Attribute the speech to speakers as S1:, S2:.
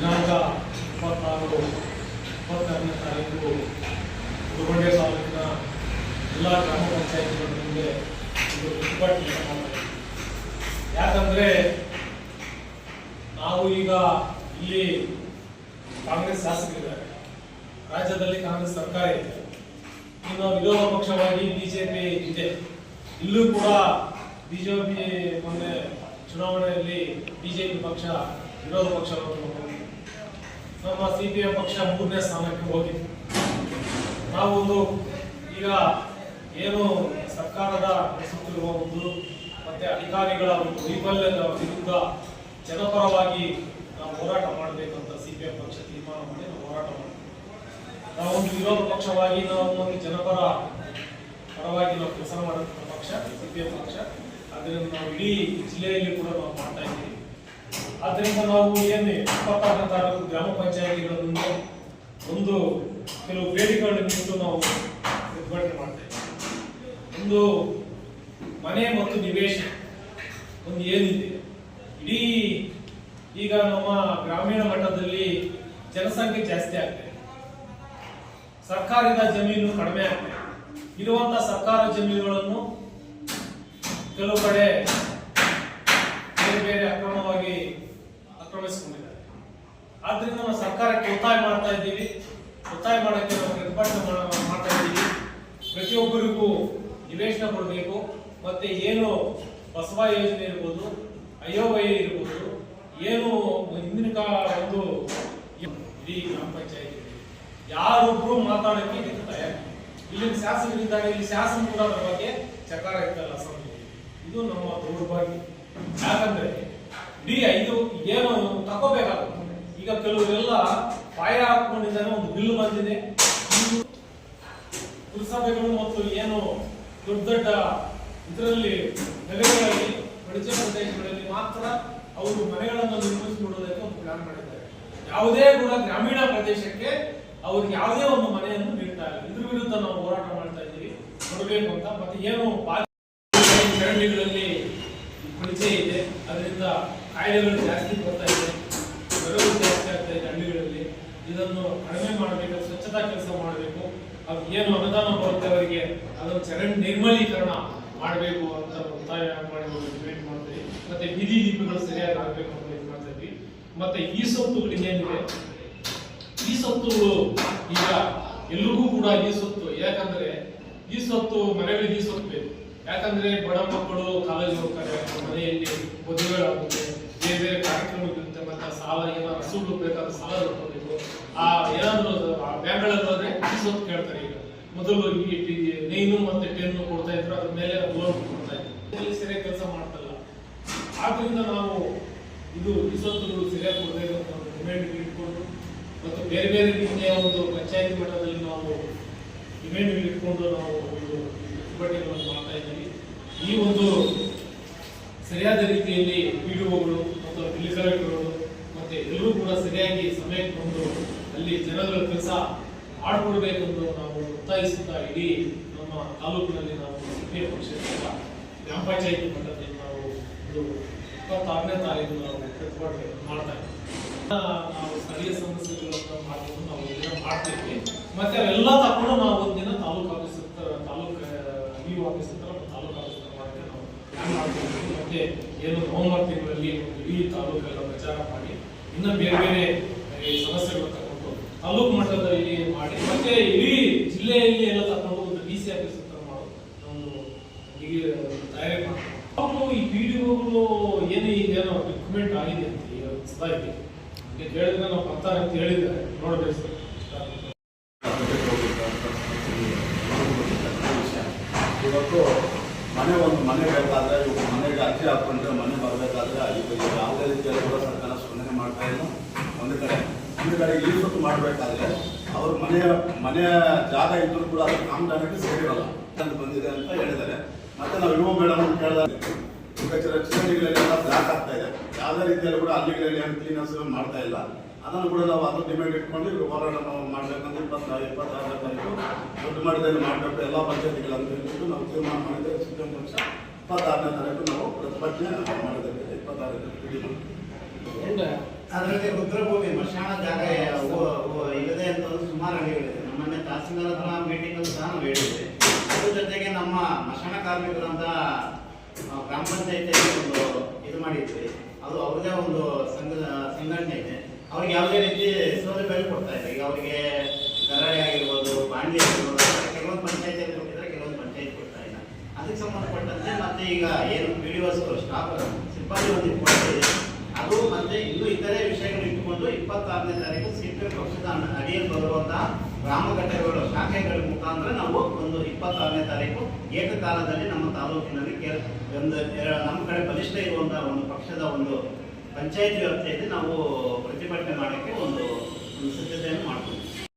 S1: ದಿನಾಂಕ ಇಪ್ಪತ್ತಾರು ಇಪ್ಪತ್ತಾರನೇ ತಾರೀಕು ಗುರುಗೊಂಡೆ ತಾಲೂಕಿನ ಎಲ್ಲ ಗ್ರಾಮ ಪಂಚಾಯತ್ಗಳ ಮುಂದೆ ಯಾಕಂದ್ರೆ ನಾವು ಈಗ ಇಲ್ಲಿ ಕಾಂಗ್ರೆಸ್ ಶಾಸಕರಿದ್ದಾರೆ. ರಾಜ್ಯದಲ್ಲಿ ಕಾಂಗ್ರೆಸ್ ಸರ್ಕಾರ ಇದೆ. ಇನ್ನು ವಿರೋಧ ಪಕ್ಷವಾಗಿ ಬಿಜೆಪಿ ಇದೆ. ಇಲ್ಲೂ ಕೂಡ ಬಿಜೆಪಿ ಮೊನ್ನೆ ಚುನಾವಣೆಯಲ್ಲಿ ಬಿಜೆಪಿ ಪಕ್ಷ ವಿರೋಧ ಪಕ್ಷವನ್ನು. ನಮ್ಮ ಸಿ ಪಿ ಎಂ ಪಕ್ಷ ಮೂರನೇ ಸ್ಥಾನಕ್ಕೆ ಹೋಗಿದೆ. ನಾವು ಒಂದು ಈಗ ಏನು ಸರ್ಕಾರದ ನಡೆಸುತ್ತಿರುವ ಒಂದು ಮತ್ತೆ ಅಧಿಕಾರಿಗಳ ಒಂದು ವೈಫಲ್ಯದ ವಿರುದ್ಧ ಜನಪರವಾಗಿ ನಾವು ಹೋರಾಟ ಮಾಡಬೇಕಂತ ಸಿ ಪಿ ಎಂ ಪಕ್ಷ ತೀರ್ಮಾನ ಮಾಡಿ ನಾವು ಹೋರಾಟ ಮಾಡ್ತೀವಿ. ನಾವು ಒಂದು ವಿರೋಧ ಪಕ್ಷವಾಗಿ ನಾವು ಜನಪರ ಪರವಾಗಿ ನಾವು ಕೆಲಸ ಮಾಡುವಂಥ ಪಕ್ಷ ಸಿ ಪಕ್ಷ. ಅದರಿಂದ ನಾವು ಇಡೀ ಜಿಲ್ಲೆಯಲ್ಲಿ ಕೂಡ ನಾವು ಮಾಡ್ತಾ ಇದ್ದೀವಿ. ಆದ್ದರಿಂದ ನಾವು ಏನು ಇಪ್ಪತ್ತಾರನೇ ತಾರೀಕು ಗ್ರಾಮ ಪಂಚಾಯಿತಿಗಳನ್ನು ಒಂದು ಕೆಲವು ಬೇಡಿಕೆಗಳನ್ನು ಇಟ್ಟು ನಾವು ಉದ್ಘಾಟನೆ ಮಾಡ್ತೇವೆ ಒಂದು ಮನೆ ಮತ್ತು ನಿವೇಶ, ಒಂದು ಏನಿದೆ? ಇಡೀ ಈಗ ನಮ್ಮ ಗ್ರಾಮೀಣ ಮಟ್ಟದಲ್ಲಿ ಜನಸಂಖ್ಯೆ ಜಾಸ್ತಿ ಆಗ್ತದೆ ಸರ್ಕಾರದ ಜಮೀನು ಕಡಿಮೆ ಆಗ್ತದೆ ಇರುವಂತ ಸರ್ಕಾರ ಜಮೀನುಗಳನ್ನು ಕೆಲವು ಕಡೆ ಬೇರೆ ಬೇರೆ ಆದ್ರಿಂದ ನಾವು ಸರ್ಕಾರಕ್ಕೆ ಒತ್ತಾಯ ಮಾಡ್ತಾ ಇದ್ದೀವಿ. ಒತ್ತಾಯ ಮಾಡಕ್ಕೆ ನಾವು ನಿರ್ಬಂಧ ಮಾಡ- ಮಾಡ್ತಾ ಇದ್ದೀವಿ. ಪ್ರತಿಯೊಬ್ಬರಿಗೂ ನಿವೇಶನ ಕೊಡಬೇಕು. ಮತ್ತೆ ಏನು ಬಸವ ಯೋಜನೆ ಇರ್ಬೋದು ಅಯೋವೈ ಇರ್ಬೋದು, ಏನು ಹಿಂದಿನ ಕಾಲ ಒಂದು ಇಡೀ ಗ್ರಾಮ ಪಂಚಾಯತ್ ಯಾರೊಬ್ರು ಮಾತಾಡಕ್ಕೆ ಇದಕ್ಕೆ ತಯಾರಿ ಇಲ್ಲಿನ ಶಾಸಕರಿದ್ದಾರೆ, ಇಲ್ಲಿ ಶಾಸನ ಕೂಡ ಅದ್ರ ಬಗ್ಗೆ ಚಕಾರ ಇತ್ತಲ್ಲ ಅಸೆಂಬ್ಲಿ ಇದು ನಮ್ಮ ದೌರ್ಭಾಗ್ಯ. ಯಾಕಂದ್ರೆ ಇಡೀ ಇದು ಏನು ತಗೋಬೇಕಾಗುತ್ತೆ. ಈಗ ಕೆಲವರೆಲ್ಲ ಪಾಯ ಹಾಕೊಂಡಿದ್ದಾನೆ ಒಂದು ಬಿಲ್ ಬಂದಿದೆ. ಪುರಸಭೆಗಳು ಮತ್ತು ಏನು ದೊಡ್ಡ ದೊಡ್ಡ ಇದರಲ್ಲಿ ನಗರಗಳಲ್ಲಿ ಬಡಚೆ ಪ್ರದೇಶಗಳಲ್ಲಿ ಮಾತ್ರ ಅವರು ಮನೆಗಳನ್ನು ನಿರ್ಮಿಸಿಕೊಡೋದಕ್ಕೆ ಒಂದು ಪ್ಲಾನ್ ಮಾಡಿದ್ದಾರೆ. ಯಾವುದೇ ಕೂಡ ಗ್ರಾಮೀಣ ಪ್ರದೇಶಕ್ಕೆ ಅವ್ರಿಗೆ ಯಾವುದೇ ಒಂದು ಮನೆಯನ್ನು ನೀಡ್ತಾ ಇಲ್ಲ. ಇದ್ರ ವಿರುದ್ಧ ನಾವು ಹೋರಾಟ ಮಾಡ್ತಾ ಇದ್ದೀವಿ. ಕೊಡಬೇಕು ಅಂತ. ಮತ್ತೆ ಏನು ಚರಂಡಿಗಳಲ್ಲಿ ಕೊಳಚೆ ಇದೆ. ಅದರಿಂದ ಕಾಯಿಲೆಗಳು ಜಾಸ್ತಿ ಬರ್ತಾ ಇದೆ. ಇದನ್ನು ಕಡಿಮೆ ಮಾಡಬೇಕು, ಸ್ವಚ್ಛತಾ ಕೆಲಸ ಮಾಡಬೇಕು. ಅದು ಏನು ಅನುದಾನ ಬರುತ್ತೆ ಅವರಿಗೆ ಅದನ್ನು ಚರಂಡಿ ನಿರ್ಮಲೀಕರಣ ಮಾಡಬೇಕು ಅಂತ ಒತ್ತಾಯ ಮಾಡಿ ಡಿಬೇಟ್ ಮಾಡ್ತೀವಿ ಮತ್ತೆ ಬೀದಿ ದೀಪಗಳು ಸರಿಯಾಗಿ ಆಗಬೇಕು ಅಂತ ಇದು ಮಾಡ್ತೀವಿ ಮತ್ತೆ ಈ ಸೊತ್ತುಗಳಿಗೆ ಏನಿದೆ ಈ ಸೊತ್ತುಗಳು ಈಗ ಎಲ್ರಿಗೂ ಕೂಡ ಈ ಸೊತ್ತು. ಯಾಕಂದ್ರೆ ಈ ಸೊತ್ತು ಮನೆಗಳಿಗೆ ಈ ಸೊತ್ತು ಬೇಕು. ಯಾಕಂದ್ರೆ ಬಡ ಮಕ್ಕಳು ಕಾಲೇಜ್ ಹೋಗ್ತಾರೆ, ಮನೆಯಲ್ಲಿ ಮದುವೆಗಳಾಗುತ್ತೆ ಬೇರೆ ಬೇರೆ ಕಾರ್ಯಕ್ರಮಗಳಿರುತ್ತೆ ಮತ್ತೆ ಸಾಲ ಏನಾದ್ರು ಹಸುಗಳು ಬೇಕಾದ್ರೆ ಸಾಲ ತಗೋಬೇಕು ಆ ಏನಾದ್ರು ಬ್ಯಾಂಕ್ಗಳಲ್ಲಿ ಹೋದ್ರೆ ಅಂತ ಕೇಳ್ತಾರೆ ಈಗ. ಮೊದಲು ನೈನು ಮತ್ತೆ ಟೆನ್ ಕೊಡ್ತಾ ಇದ್ರು, ಅದ್ರ ಮೇಲೆ ಲೋನ್ ಕೊಡ್ತಾ ಇದ್ರು. ಸರಿಯಾಗಿ ಕೆಲಸ ಮಾಡ್ತಲ್ಲ ಆದ್ರಿಂದ ನಾವು ಇದು ಈ ಸೊತ್ತುಗಳು ಸರಿಯಾಗಿ ಕೊಡಬೇಕು ಡಿಮ್ಯಾಂಡ್ ಇಟ್ಕೊಂಡು, ಮತ್ತು ಬೇರೆ ಬೇರೆ ರೀತಿಯ ಒಂದು ಪಂಚಾಯತಿ ಮಟ್ಟದಲ್ಲಿ ನಾವು ಡಿಮ್ಯಾಂಡ್ ಇಟ್ಕೊಂಡು ನಾವು ಒಂದು ಪ್ರತಿಭಟನೆಗಳನ್ನು ಮಾಡ್ತಾ ಇದ್ದೀವಿ. ಈ ಒಂದು ಸರಿಯಾದ ರೀತಿಯಲ್ಲಿ ಪಿಡಿಒಗಳು ಮತ್ತು ಕಲೆಕ್ಟರ್ಗಳು ಮತ್ತೆ ಎಲ್ಲರೂ ಕೂಡ ಸರಿಯಾಗಿ ಸಮಯಕ್ಕೆ ಬಂದು ಅಲ್ಲಿ ಜನಗಳ ಕೆಲಸ ಮಾಡಿಕೊಡ್ಬೇಕೆಂದು ನಾವು ಒತ್ತಾಯಿಸುತ್ತಾ ಇಡೀ ನಮ್ಮ ತಾಲೂಕಿನಲ್ಲಿ ನಾವು ಸಭೆ ಪಕ್ಷದಿಂದ ಗ್ರಾಮ ಪಂಚಾಯತಿ ಮಟ್ಟದಲ್ಲಿ ನಾವು ಒಂದು ಇಪ್ಪತ್ತಾರನೇ ತಾರೀಕು ನಾವು ಪ್ರತಿಭಟನೆ ಮಾಡ್ತಾ ಇದ್ದೀವಿ. ನಾವು ಸ್ಥಳೀಯ ಸಮಸ್ಯೆಗಳನ್ನು ಮಾಡಿಕೊಂಡು ನಾವು ಇದನ್ನ ಮಾಡ್ತೀವಿ ಮತ್ತೆ ಅವೆಲ್ಲ ತಕೊಂಡು ನಾವು ಒಂದಿನ ತಾಲೂಕು ಆಫೀಸ್ ಹತ್ರ, ತಾಲೂಕು ಇ ಆಫೀಸ್ ಹತ್ರ ತಾಲೂಕು ಆಫೀಸ್ ಹತ್ರ ನಾವು ಮಾಡ್ತೀವಿ ಮತ್ತೆ ಏನು ನವೆಂಬರ್ ತಿಂಗಳಲ್ಲಿ ಒಂದು ಇಡೀ ತಾಲೂಕೆಲ್ಲ ಪ್ರಚಾರ ಮಾಡಿ ಇನ್ನೂ ಬೇರೆ ಬೇರೆ ಸಮಸ್ಯೆಗಳು ತಗೊಂಡು ತಾಲೂಕು ಮಟ್ಟದಲ್ಲಿ ಮಾಡಿ ಮತ್ತೆ ಇಡೀ ಜಿಲ್ಲೆಯಲ್ಲಿ ಎಲ್ಲ ತಗೊಂಡು ಒಂದು ಡಿ ಸಿ ಆಫೀಸ್ ಹತ್ರ ಮಾಡೋದು ನಾವು ತಯಾರಿ ಮಾಡ್ತೀವಿ ಈ ಪಿಡಿಒಗಳು ಏನು ಈಗೇನೋ ರಿಕ್ರೂಟ್ಮೆಂಟ್ ಆಗಿದೆ ಅಂತ ಹೊಸದಾಗಿ ಕೇಳಿದ್ರೆ ನಾವು ಬರ್ತಾರೆ ಅಂತ ಹೇಳಿದ್ದಾರೆ. ನೋಡಬೇಕು
S2: ಮನೆ ಒಂದು ಮನೆ ಬೇಕಾದ್ರೆ ಇವಾಗ ಮನೆಗೆ ಅರ್ಜಿ ಹಾಕೊಂಡ್ರೆ ಮನೆ ಬರಬೇಕಾದ್ರೆ ಈಗ ಯಾವುದೇ ರೀತಿಯಲ್ಲಿ ಕೂಡ ಸರ್ಕಾರ ಸ್ಪಂದನೆ ಮಾಡ್ತಾ ಇಲ್ಲ. ಒಂದು ಕಡೆ ಒಂದು ಕಡೆ ಈ ಸುತ್ತು ಮಾಡಬೇಕಾದ್ರೆ ಅವ್ರ ಮನೆಯ ಮನೆಯ ಜಾಗ ಇದ್ದರೂ ಕೂಡ ಅದು ಕಾಮಗಾರಿಗೆ ಸೇರಿರಲ್ಲ. ಅಂತ ಬಂದಿದೆ ಅಂತ ಹೇಳಿದ್ದಾರೆ. ಮತ್ತೆ ನಾವು ಯುವ ಮೇಡಮ್ ಅಂತ ಕೇಳಿದಾಗ, ಈಗ ರಚನೆಗಳೆಲ್ಲ ಬ್ಲಾಕ್ ಆಗ್ತಾ ಇದೆ. ಯಾವುದೇ ರೀತಿಯಲ್ಲಿ ಕೂಡ ಅಲ್ಲಿಗಳಲ್ಲಿ ಏನು ಕ್ಲೀನರ್ಸ್ ಮಾಡ್ತಾ ಇಲ್ಲ. ಅದನ್ನು ಕೂಡ ನಾವು ಅದು ಡಿಮ್ಯಾಂಡ್ ಇಟ್ಕೊಂಡು ಹೋರಾಟ ನಾವು ಮಾಡಬೇಕಂದ್ರೆ ಇಪ್ಪತ್ತಾರು ಇಪ್ಪತ್ತಾರನೇ ತಾರೀಕು ದೊಡ್ಡ ಮಟ್ಟದಲ್ಲಿ ಮಾಡಬೇಕು ಎಲ್ಲ ಪಂಚಾಯತಿಗಳಂತ ಹೇಳ್ಬಿಟ್ಟು ನಾವು ತೀರ್ಮಾನ ಮಾಡಿದ್ದೇವೆ ಸಿದ್ಧಂ ಪಕ್ಷ ಇಪ್ಪತ್ತಾರನೇ ತಾರೀಕು ನಾವು ಪ್ರತಿಭಟನೆ ಮಾಡಿದ್ದೇವೆ ಇಪ್ಪತ್ತಾರನೇ ತಾರೀಕು
S3: ಅದರಲ್ಲಿ ರುದ್ರಭೂಮಿ ಮಶಾಣ ಜಾಗ ಇಲ್ಲದೆ ಅಂತ ಸುಮಾರು ಹೇಳಿದೆ ನಮ್ಮನ್ನ ತಹಸೀಲ್ದಾರ್ ಹತ್ರ ಮೀಟಿಂಗ್ ಅಂತ ಸಹ ನಾವು ಅದ್ರ ಜೊತೆಗೆ ನಮ್ಮ ಮಶಾಣ ಕಾರ್ಮಿಕರಂತ ಗ್ರಾಮ ಪಂಚಾಯತಿಯಲ್ಲಿ ಒಂದು ಇದು ಮಾಡಿದ್ವಿ. ಅದು ಅವ್ರದೇ ಒಂದು ಸಂಘ ಸಂಘಟನೆ ಇದೆ. ಅವ್ರಿಗೆ ಯಾವುದೇ ರೀತಿ ಸೌಲಭ್ಯ ಕೊಡ್ತಾ ಇದೆ ಈಗ ಅವರಿಗೆ ಕರಾಳಿ ಆಗಿರ್ಬೋದು ಬಾಂಡಿ ಆಗಿರ್ಬೋದು ಕೆಲವೊಂದು ಪಂಚಾಯತಿಯಲ್ಲಿ ಕೊಟ್ಟಿದ್ರೆ ಕೆಲವೊಂದು ಪಂಚಾಯತ್ ಕೊಡ್ತಾ ಇಲ್ಲ. ಅದಕ್ಕೆ ಸಂಬಂಧಪಟ್ಟಂತೆ ಮತ್ತೆ ಈಗ ಏನು ಪಿ ಡಿ ಸ್ಟಾಫ್ ಸಿಬ್ಬಂದಿ ಒಂದು ಕೊಟ್ಟಿದೆ ಅದು ಮತ್ತೆ ಇನ್ನೂ ಇತರೆ ವಿಷಯಗಳು ಇಟ್ಟುಕೊಂಡು ಇಪ್ಪತ್ತಾರನೇ ತಾರೀಕು ಸಿಪ್ಪೆ ಪಕ್ಷದ ಅನ್ನ- ಅಡಿಯಲ್ಲಿ ಬರುವಂತಹ ಗ್ರಾಮ ಘಟಕಗಳು, ಶಾಖೆಗಳ ಮುಖಾಂತರ ನಾವು ಒಂದು ಇಪ್ಪತ್ತಾರನೇ ತಾರೀಕು ಏಕಕಾಲದಲ್ಲಿ ನಮ್ಮ ತಾಲೂಕಿನಲ್ಲಿ ಒಂದು ನಮ್ಮ ಕಡೆ ಬಲಿಷ್ಠ ಇರುವಂತಹ ಒಂದು ಪಕ್ಷದ ಒಂದು ಪಂಚಾಯತ್ ವ್ಯಾಪ್ತಿಯಲ್ಲಿ ನಾವು ಪ್ರತಿಭಟನೆ ಮಾಡೋಕ್ಕೆ ಒಂದು ಸಿದ್ಧತೆಯನ್ನು ಮಾಡ್ತೀವಿ.